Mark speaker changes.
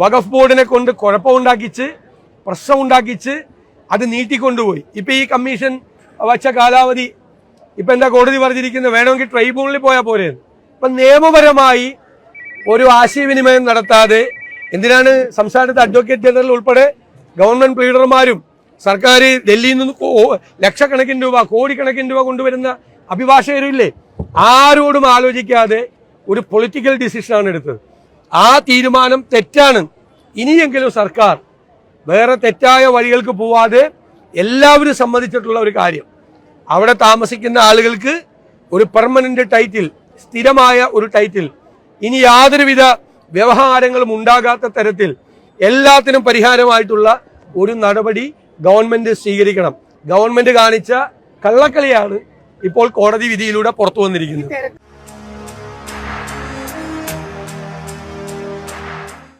Speaker 1: വഖഫ് ബോർഡിനെ കൊണ്ട് കുഴപ്പമുണ്ടാക്കിച്ച് പ്രശ്നം ഉണ്ടാക്കിച്ച് അത് നീട്ടിക്കൊണ്ടുപോയി. ഇപ്പൊ ഈ കമ്മീഷൻ വച്ച കാലാവധി ഇപ്പൊ എന്താ കോടതി പറഞ്ഞിരിക്കുന്നത്? വേണമെങ്കിൽ ട്രൈബ്യൂണലിൽ പോയാൽ പോരെ. ഇപ്പൊ നിയമപരമായി ഒരു ആശയവിനിമയം നടത്താതെ എന്തിനാണ് സംസ്ഥാനത്തെ അഡ്വക്കേറ്റ് ജനറൽ ഉൾപ്പെടെ ഗവൺമെന്റ് ലീഡർമാരും സർക്കാർ ഡൽഹിയിൽ നിന്ന് ലക്ഷക്കണക്കിന് രൂപ കോടിക്കണക്കിന് രൂപ കൊണ്ടുവരുന്ന അഭിഭാഷകരില്ലേ ആരോടും ആലോചിക്കാതെ ഒരു പൊളിറ്റിക്കൽ ഡിസിഷനാണ് എടുത്തത്. ആ തീരുമാനം തെറ്റാണ്. ഇനിയെങ്കിലും സർക്കാർ വേറെ തെറ്റായ വഴികൾക്ക് പോവാതെ എല്ലാവരും സമ്മതിച്ചിട്ടുള്ള ഒരു കാര്യം. അവിടെ താമസിക്കുന്ന ആളുകൾക്ക് ഒരു പെർമനന്റ് ടൈറ്റിൽ സ്ഥിരമായ ഒരു ടൈറ്റിൽ ഇനി യാതൊരുവിധ വ്യവഹാരങ്ങളും ഉണ്ടാകാത്ത തരത്തിൽ എല്ലാത്തിനും പരിഹാരമായിട്ടുള്ള ഒരു നടപടി ഗവൺമെന്റ് സ്വീകരിക്കണം. ഗവൺമെന്റ് കാണിച്ച കള്ളക്കളിയാണ് ഇപ്പോൾ കോടതി വിധിയിലൂടെ പുറത്തു വന്നിരിക്കുന്നത്.